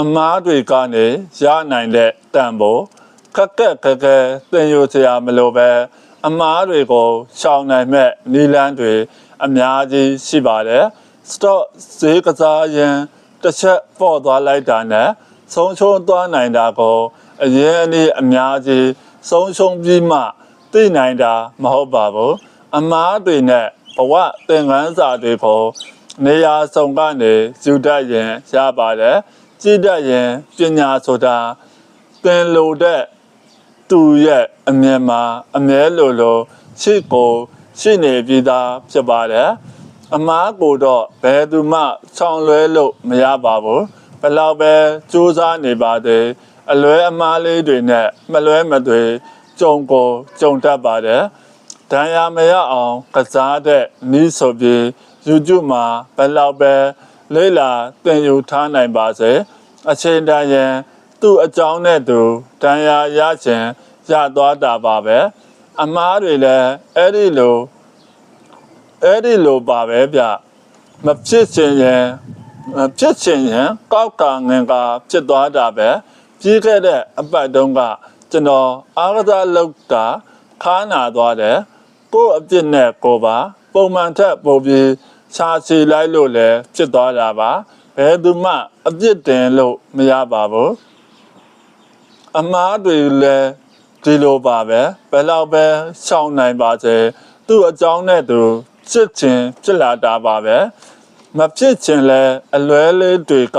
အမားတွေကနေရနိုင်တဲ့တန်ဖိုးခက်ခက်ခက်ခက်သင်ယူစရာမလိုပဲအမားတွေကိုရှောင်နိုင်မဲ့နီလန်းတွေအများကြီးရှိပါတယ်စတော့ဈေးကစားရင်တစ်ချက်ပေါ့သွားလိုက်တာနဲ့ဆုံးရှုံးသွားနိုင်တာကိုအရင်အနည်းအများကြီးဆုံးရှုံးပြီးမှသိနိုင်တာမဟုတ်ပါဘူးအမားတွေနဲ့ဘဝသင်ခန်းစာတွေကိုနေရာစုံကနေယူတတ်ရင်ရပါတယ် ကြည့်တတ်ရင်ပညာဆိုတာသင်လိုတဲ့သူရဲ့အမြင်မှာအမြဲလိုလိုရှိကိုရှိနေပြီးသားဖြစ်ပါတယ်အမားကိုတော့ဘယ်သူမှဆောင်လွဲလို့မရပါဘူးဘယ်လောက်ပဲစူးစမ်းနေပါသေးအလွဲအမားလေးတွေနဲ့မလွဲမသွေကြုံကိုကြုံတတ်ပါတယ်ဒဏ်ရာမရအောင်ကစားတဲ့နီးဆိုပြီး YouTube မှာဘယ်လောက်ပဲ လေးလာသင်ယူထားနိုင်ပါစေအချိန်တန်ရင် သူ့အကြောင်းနဲ့သူဒဏ်ရာရခြင်းရသွားတာပါပဲအမားတွေလည်းအဲ့ဒီလိုအဲ့ဒီလိုပါပဲဗျမဖြစ်ချင်ရင်မဖြစ်ချင်ရင်ကောက်ကငင်ကဖြစ်သွားတာပဲပြီးခဲ့တဲ့အပတ်တုန်းကကျွန်တော်အားကစားလုပ်တာခါနာသွားတယ်ကိုယ့်အပြစ်နဲ့ကိုယ်ပါ ပုံမှန်ထက်ပုံပြီး ရှာချီလိုက်လို့လည်းဖြစ်သွားတာပါဘယ်သူမှအပြစ်တင်လို့မရပါဘူးအမားတွေလည်းဒီလိုပါပဲဘယ်တော့ပဲရှောင်နိုင်ပါစေသူ့အကြောင်းနဲ့သူချစ်ချင်းဖြစ်လာတာပါပဲမဖြစ်ချင်လဲအလွဲလေးတွေက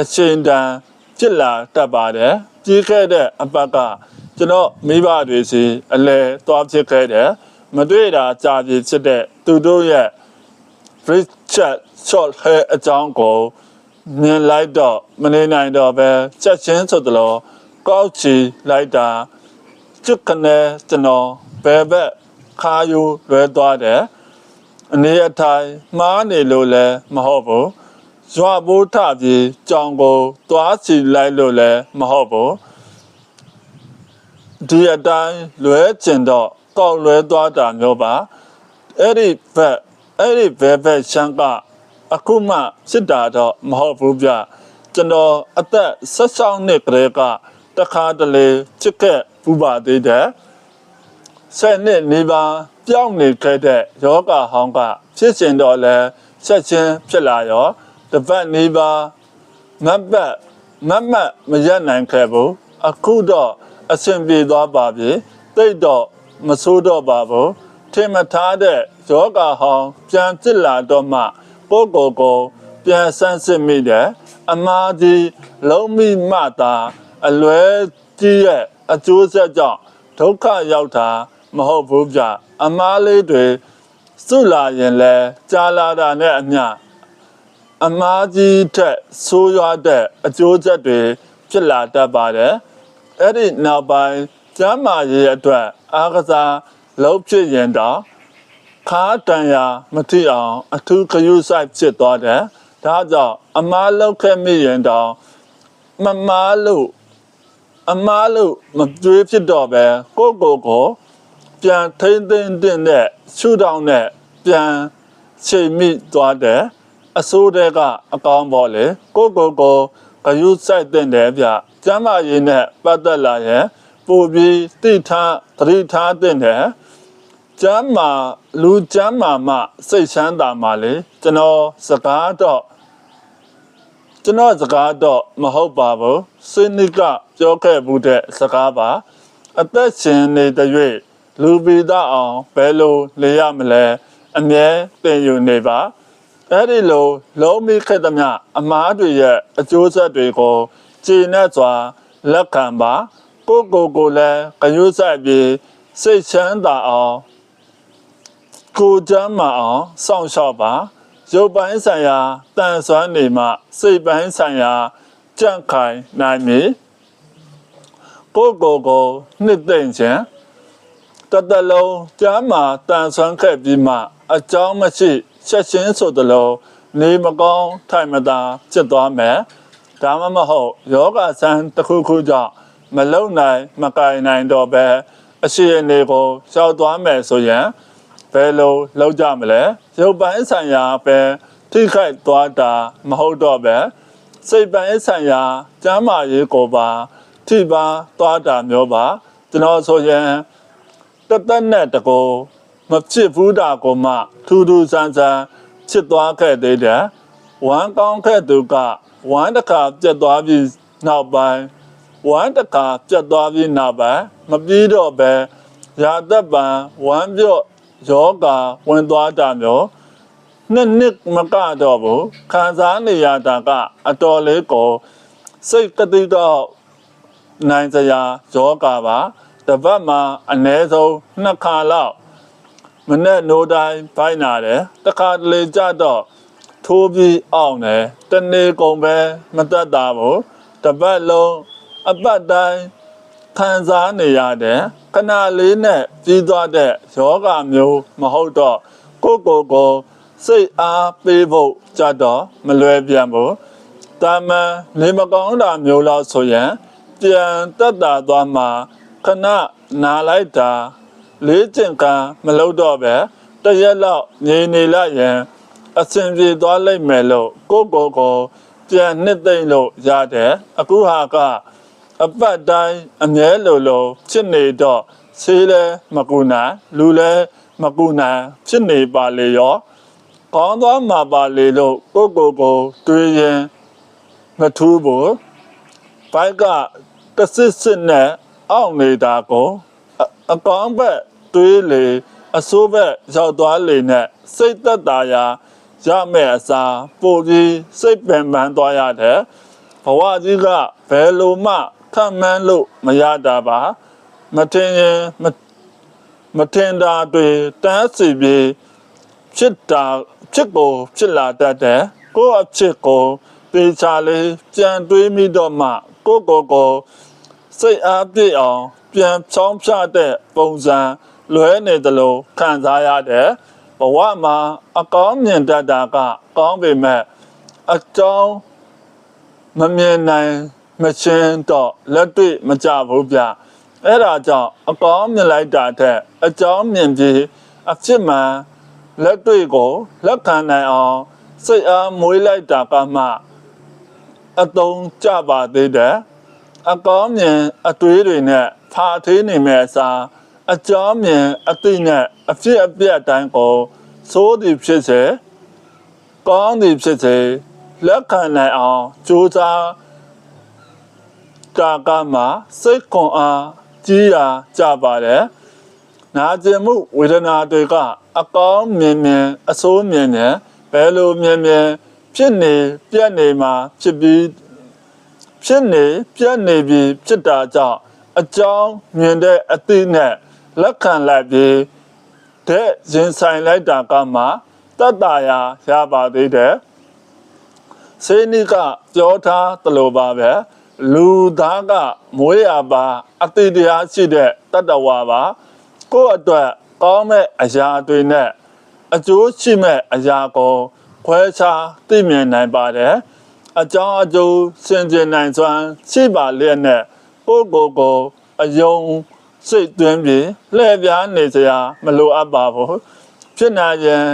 အချိန်တန်ဖြစ်လာတတ်ပါတယ်ကြီးခဲ့တဲ့အပတ်ကကျွန်တော်မိဘတွေစီအလဲသွားဖြစ်ခဲ့တယ်မတွေ့တာကြာပြီဖြစ်တဲ့သူတို့ရဲ့ Richard Short Hair အကြောင်းကိုမြင်လိုက်တော့မနေနိုင်တော့ပဲချက်ချင်းဆိုသလိုကောက်ချီလိုက်တာချစ်ကနေကျွန်တော်ဘယ်ဘက်ခါယူလွဲသွားတယ်အနေအထိုင်မှားနေလို့လည်းမဟုတ်ဘူးရွာဘိုးထပြီးကြောင်ကိုသွားချီလိုက်လို့လည်းမဟုတ်ဘူးဒီအတိုင်းလွဲကျင်တော့ကောက်လွဲသွားတာမျိုးပါအဲ့ဒီဘက် အဲ့ဒီဘက်ဘက်ရှမ်းကအခုမှစစ်တာတော့မဟုတ်ဘူးဗျကျွန်တော်အသက်16နှစ်ကလေးကတခါတလေချစ်ခဲ့ပူပါသေးတယ်ဆယ်နှစ်နေပါပြောင်းနေခဲ့တဲ့ယောဂဟောင်းကဖြစ်စဉ်တော့လဲဆက်ချင်းဖြစ်လာရောတစ်ပတ်နေပါမတ်ပတ်မတ်မတ်မရက်နိုင်ခဲ့ဘူးအခုတော့အဆင်ပြေသွားပါပြီတိတ်တော့မဆိုးတော့ပါဘူး ထင်မထားတဲ့ယောဂဟောင်းပြန်ကြစ်လာတော့မှကိုယ့်ကိုယ်ကိုပြန်ဆန်းစစ်မိတယ်အမားကြီးလုံးမိမှသာအလွဲကြီးရဲ့အကျိုးဆက်ကြောင့်ဒုက္ခရောက်တာမဟုတ်ဘူးဗျအမားလေးတွေစွလာရင်လဲကြားလာတာနဲ့အမျှအမားကြီးထက်ဆိုးရွားတဲ့အကျိုးဆက်တွေဖြစ်လာတတ်ပါတယ်။အဲ့ဒီနောက်ပိုင်းကျမ်းမာရေးအတွက်အားကစား လုပ်ဖြစ်ရင်တော့ခါတန်ရာမထိအောင်အထူးခရုစိုက်ဖြစ်သွားတယ်။ဒါကြောင့်အမားလုပ်ခဲ့မိရင်တော့မမားလို့အမားလို့မတွေးဖြစ်တော့ပဲကိုယ့်ကိုယ်ကိုပြန်ထိမ့်သိမ့်တဲ့နဲ့ရှုထောင့်နဲ့ပြန်ချိန်မိသွားတယ်အစိုးတဲ့ကအကောင်းပေါ့လေကိုယ့်ကိုယ်ကိုဂယုစိုက်တဲ့တယ်ဗျကျမ်းမာရေးနဲ့ပတ်သက်လာရင်ပို့ပြီးတိထားသတိထားတဲ့တယ် ကျမ်းမာလူကျမ်းမာမှစိတ်ချမ်းသာမှလေကျွန်တော်စကားတော့ကျွန်တော်စကားတော့မဟုတ်ပါဘူးစိနိကပြောခဲ့မှုတဲ့စကားပါအသက်ရှင်နေတဲ့၍လူပိသအောင်ဘယ်လိုလေရမလဲအမြဲသင်ယူနေပါအဲ့ဒီလိုလုံးမိခဲ့သမျှအမားတွေရဲ့အကျိုးဆက်တွေကိုကြည်နဲ့စွာလက်ခံပါကိုယ့်ကိုယ်ကိုလည်းဂရုစိုက်ပြီးစိတ်ချမ်းသာအောင် ကိုယ်ချမ်းသာအောင်စောင့်ရှောက်ပါရုပ်ပိုင်းဆိုင်ရာတန်ဆွမ်းနေမှစိတ်ပိုင်းဆိုင်ရာကြန့်ခိုင်နိုင်မည်ကိုယ့်ကိုယ်ကိုနှစ်သိမ့်ခြင်းတတလုံးကျမ်းမာတန်ဆွမ်းခဲ့ပြီးမှ အကြောင်းမရှိချက်ချင်းဆိုသလိုနေမကောင်းထိုင်မသာဖြစ်သွားမယ်ဒါမှမဟုတ်ယောဂဆန်းတစ်ခုခုကြောင့်မလုံနိုင် မကင်နိုင်တော့ပဲအရှိအနေကိုရှောက်သွားမယ်ဆိုရင် ဘယ်လိုလုပ်ကြမလဲရုပ်ပိုင်းဆိုင်ရာပဲထိခိုက်သွားတာမဟုတ်တော့ပဲစိတ်ပိုင်းဆိုင်ရာကျမ်းမာရေးကိုပါထိပါသွားတာမျိုးပါကျွန်တော်ဆိုရင်တသက်နဲ့တကူမဖြစ်ဘူးတာကိုမှထူးထူးဆန်းဆန်းဖြစ်သွားခဲ့သေးတယ်ဝမ်းကောင်းခဲ့သူကဝမ်းတစ်ခါပြတ်သွားပြီးနောက်ပိုင်းဝမ်းတစ်ခါပြတ်သွားပြီးနောက်ပိုင်းမပြီးတော့ပဲရာသက်ပံဝမ်းပြော့ ယောဂါဝင်သွားတာမျိုးနှစ်နှစ်မကတော့ဘူးခံစားနေရတာကအတော်လေးကိုစိတ်ကတိတော့နိုင်စရာယောဂပါတပတ်မှာအနည်းဆုံးနှစ်ခါလောက်မနဲ့နိုးတိုင်းပိုင်းလာတယ်တခါတလေကြတော့ထိုးပြီးအောင်တယ်တနေ့ကုန်ပဲမတတ်တာဘူးတပတ်လုံးအပတ်တိုင်း ခံစားနေရတယ်ခဏလေးနဲ့ကြီးသွားတဲ့ယောဂမျိုးမဟုတ်တော့ကိုယ့်ကိုယ်ကိုစိတ်အားပေးဖို့ကြတော့မလွယ်ပြန်ဘူးတာမန်နေမကောင်းတာမျိုးလောက်ဆိုရင်ပြန်တက်တာသွားမှခဏနာလိုက်တာလေးကျင်ကံမလုပ်တော့ပဲတရက်လောက်ငြိမ်နေလိုက်ရင်အဆင်ပြေသွားလိမ့်မယ်လို့ကိုယ့်ကိုယ်ကိုပြန်နှစ်သိမ့်လို့ရတယ်အခုဟာက အပတ်တိုင်းအမြဲလိုလိုဖြစ်နေတော့ဆေးလဲမကူနိုင်လူလဲမကူနိုင်ဖြစ်နေပါလေရောကောင်းသွားမှာပါလေလို့ကိုယ့်ကိုယ်ကိုတွေးရင်မထူးဘူးဘိုက်ကတစစ်စစ်နဲ့အောင့်နေတာကိုအအကောင်းဘက်တွေးလေအဆိုးဘက်ရောက်သွားလေနဲ့စိတ်သက်သာရာရမယ့်အစားပိုပြီးစိတ်ပင်ပန်းသွားရတယ်ဘဝကြီးကဘယ်လိုမှထ မ်းမှန်းလို့မရတာပါမတင်ရင်မမတင်တာတွေတန်းစီပြီးဖြစ်တာဖြစ်ကိုဖြစ်လာတတ်တယ်ကိုယ့်အဖြစ်ကိုပေချာလေးပြန်တွေးမိတော့မှကိုယ့်ကိုယ်ကိုစိတ်အားပြည့်အောင်ပြန်ချောင်းဖြတဲ့ပုံစံလွဲနေသလိုခံစားရတယ်ဘဝမှာအကောင်းမြင်တတ်တာကကောင်းပေမဲ့အကြောင်းမမြင်နိုင် မချင်းတော့လက်တွေ့မကြဘူးဗျအဲ့ဒါကြောင့်အကောင်းမြင်လိုက်တာတဲ့အကြောင်းမြင်ပြီးအဖြစ်မှန်လက်တွေ့ကိုလက်ခံနိုင်အောင်စိတ်အားမွေးလိုက်တာကမှအတုံးကြပါသေးတယ်အကောင်းမြင်အတွေးတွေနဲ့ဖာသေးနေမဲ့အစားအကြောင်းမြင်အသိနဲ့အဖြစ်အပျက်အတိုင်းကိုစိုးသည်ဖြစ်စေကောင်းသည်ဖြစ်စေလက်ခံနိုင်အောင်ကြိုးစား တာကမှစိတ်ခွန်အားကြီးရာကြပါတယ်နာကျင်မှုဝေဒနာတွေကအကောင်းမြင်မြင်အဆိုးမြင်မြင်ဘယ်လိုမြင်မြင်ဖြစ်နေပြက်နေမှာဖြစ်ပြီးဖြစ်နေပြက်နေပြီးဖြစ်တာကြောင့်အကြောင်းမြင်တဲ့အသိနဲ့လက်ခံလိုက်ပြီးတဲ့ရင်ဆိုင်လိုက်တာကမှတတ်တာရာရပါသေးတယ်စေနိကပြောထားသလိုပါပဲ လူသားကမွေးရပါအတိတရားရှိတဲ့တတ္တဝါပါကိုယ့်အတွက်ကောင်းမဲ့အရာတွေနဲ့အကျိုးရှိမဲ့အရာကိုခွဲခြားသိမြင်နိုင်ပါတယ်အကြောင်းအကျိုးစင်ကြင်နိုင်စွမ်းရှိပါလျက်နဲ့ကိုယ့်ကိုယ်ကိုအယုံစိတ်သွင်းပြီးလှည့်ပြားနေစရာမလိုအပ်ပါဘူးဖြစ်နိုင်ရင်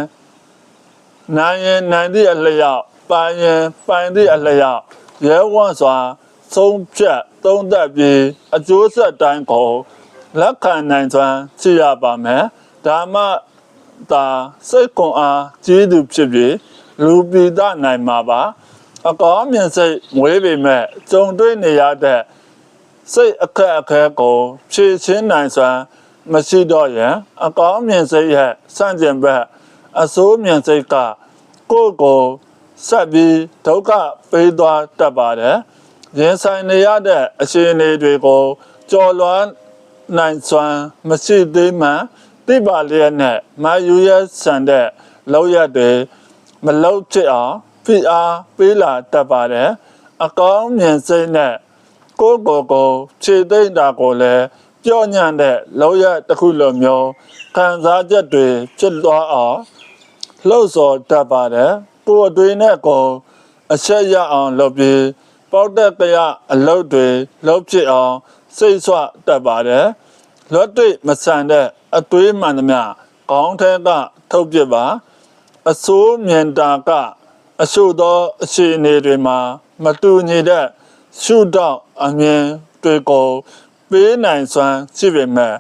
နိုင်ရင်နိုင်သည့်အလျောက်ပိုင်ရင်ပိုင်သည့်အလျောက်ရဲဝံ့စွာ ဆုံးဖြတ်သုံးသပ်ပြီးအကျိုးဆက်တိုင်းကိုလက်ခံနိုင်စွမ်းရှိရပါမယ်ဒါမှသာစိတ်ခွန်အားကြီးသူဖြစ်ပြီးလူပိဒနိုင်မှာပါအကောင်းမြင်စိတ်မွေးပေမဲ့ကြုံတွေ့နေရတဲ့စိတ်အခက်အခဲကိုဖြည့်ချင်းနိုင်စွမ်းမရှိတော့ရင်အကောင်းမြင်စိတ်ရဲ့စန့်ကျင်ဘက်အဆိုးမြင်စိတ်ကကိုယ့်ကိုဆက်ပြီးဒုက္ခပေးသွားတတ်ပါတယ် ရင်ဆိုင်နေရတဲ့အခြေအနေတွေကိုကြော်လွှမ်းနိုင်စွမ်းမရှိသေးမှတိပါလျက်နဲ့မာယူရဆန်တဲ့လောက်ရတွေမလောက်ဖြစ်အောင်ဖိအားပေးလာတတ်ပါတယ်အကောင်းမြင်စိတ်နဲ့ကိုယ့်ကိုယ်ကိုခြေသိမ့်တာကိုလည်းပြော့ညံ့တဲ့လောက်ရတစ်ခုလိုမျိုးခံစားချက်တွေဖြစ်သွားအောင်လှုပ်ဆော်တတ်ပါတယ်ကိုယ်အတွင်းနဲ့ကိုယ်အချက်ရအောင်လုပ်ပြီး ပေါက်တဲ့ကြရအလုပ်တွေလုပ်ဖြစ်အောင်စိတ်ဆွတတ်ပါတယ်လွတ်တွေ့မဆန်တဲ့အတွေးမှန်သမျှခေါင်းထဲကထုတ်ပြပါအစိုးမြင်တာကအရှုသောအခြေအနေတွေမှာ မတူညီတဲ့ရှုထောင့်အမြင်တွေကိုပေးနိုင်စွမ်းရှိပေမဲ့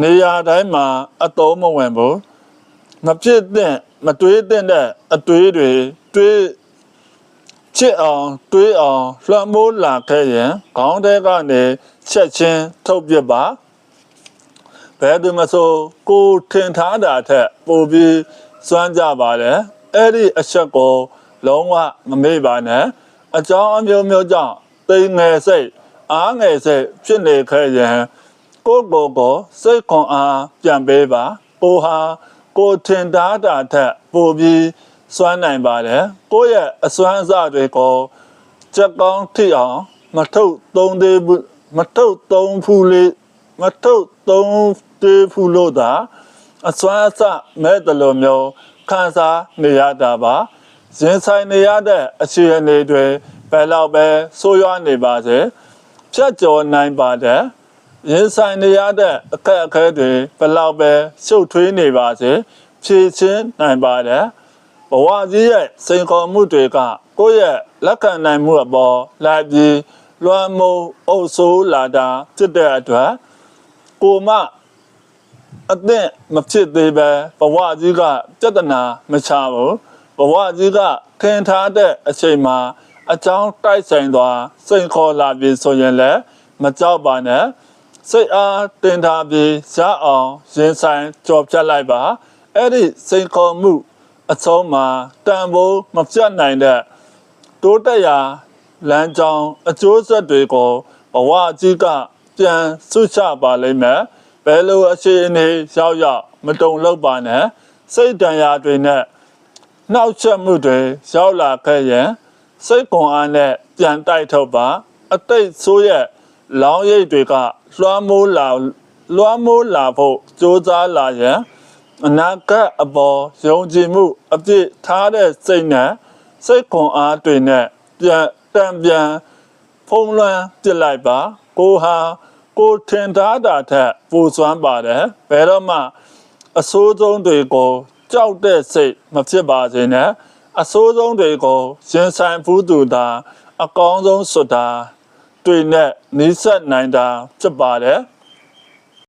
နေရာတိုင်းမှာအသုံးမဝင်ဘူးမဖြစ်တဲ့မတွေးတဲ့အတွေးတွေတွေး ချစ်အောင်တွေးအောင်လွှမ်းမိုးလာခဲ့ရင်ခေါင်းထဲကနေချက်ချင်းထုတ်ပြစ်ပါဘယ်သူမဆိုကိုထင်ထားတာထက်ပိုပြီးစွမ်းကြပါတယ်အဲ့ဒီအချက်ကိုလုံးဝမမေ့ပါနဲ့အကြောင်းအမျိုးမျိုးကြောင့်တိမ်ငယ်စိတ်အားငယ်စိတ်ဖြစ်နေခဲ့ရင်ကိုယ့်ကိုယ်ကိုစိတ်ခွန်အားပြန်ပေးပါကိုဟာကိုထင်ထားတာထက်ပိုပြီး စွမ်းနိုင်ပါတယ်ကိုယ့်ရဲ့အစွမ်းအစတွေကိုစက်ကောင်းထိအောင်မထုတ်သုံးသေးဘူးမထုတ်သုံးဘူးလေးမထုတ်သုံးသေးဘူးလို့သာအစွမ်းအစမဲ့တယ်လို့မျိုးခံစားနေရတာပါရင်ဆိုင်နေရတဲ့အခြေအနေတွေဘယ်တော့ပဲဆိုးရွားနေပါစေဖြတ်ကျော်နိုင်ပါတယ်ရင်ဆိုင်နေရတဲ့အခက်အခဲတွေဘယ်တော့ပဲရှုပ်ထွေးနေပါစေဖြည့်ချင်းနိုင်ပါတယ် ဘဝကြီးရဲ့စိန်ခေါ်မှုတွေကကိုယ့်ရဲ့လက်ခံနိုင်မှုအပေါ်လာပြီးလွှမ်းမိုးအုပ်ဆိုးလာတာဖြစ်တဲ့အတွက်ကိုမအသင့်မဖြစ်သေးပဲဘဝကြီးကပြဿနာမချဘူးဘဝကြီးကထင်ထားတဲ့အချိန်မှာအကြောင်းတိုက်ဆိုင်သွားစိန်ခေါ်လာပြီဆိုရင်လည်းမကြောက်ပါနဲ့စိတ်အားတင်ထားပြီးရအောင်ရင်ဆိုင်ကြော်ဖြတ်လိုက်ပါအဲ့ဒီစိန်ခေါ်မှု အဆုံးမှာတန်ဖိုးမပြတ်နိုင်တဲ့တိုးတက်ရာလမ်းကြောင်းအကျိုးဆက်တွေကိုဘဝကြီးကပြန်ဆုချပါလိမ့်မယ်ဘယ်လိုအခြေအနေရောက်ရောက်မတုံ့လောက်ပါနဲ့စိတ်တန်ရာတွေနဲ့နှောက်ချက်မှုတွေရောက်လာခဲ့ရင်စိတ်ကွန်အားနဲ့ပြန်တိုက်ထုတ်ပါ အတိတ်ဆိုးရဲ့လောင်းရိပ်တွေကလွှမ်းမိုးလာလွှမ်းမိုးလာဖို့ကြိုးစားလာရင် အနာဂတ်အပေါ်ယုံကြည်မှုအပြည့်ထားတဲ့စိတ်နဲ့စိတ်ခွန်အားတွေနဲ့ပြန်တံပြန်ဖုံးလွှမ်းပြစ်လိုက်ပါကိုဟာကိုထင်ထားတာထက်ပူစွမ်းပါတယ်ဘယ်တော့မှအဆိုးဆုံးတွေကိုကြောက်တဲ့စိတ်မဖြစ်ပါစေနဲ့အဆိုးဆုံးတွေကိုရင်ဆိုင်ဖူးသူသာအကောင်းဆုံးစွတ်တာတွေနဲ့နှိစက်နိုင်တာဖြစ်ပါတယ်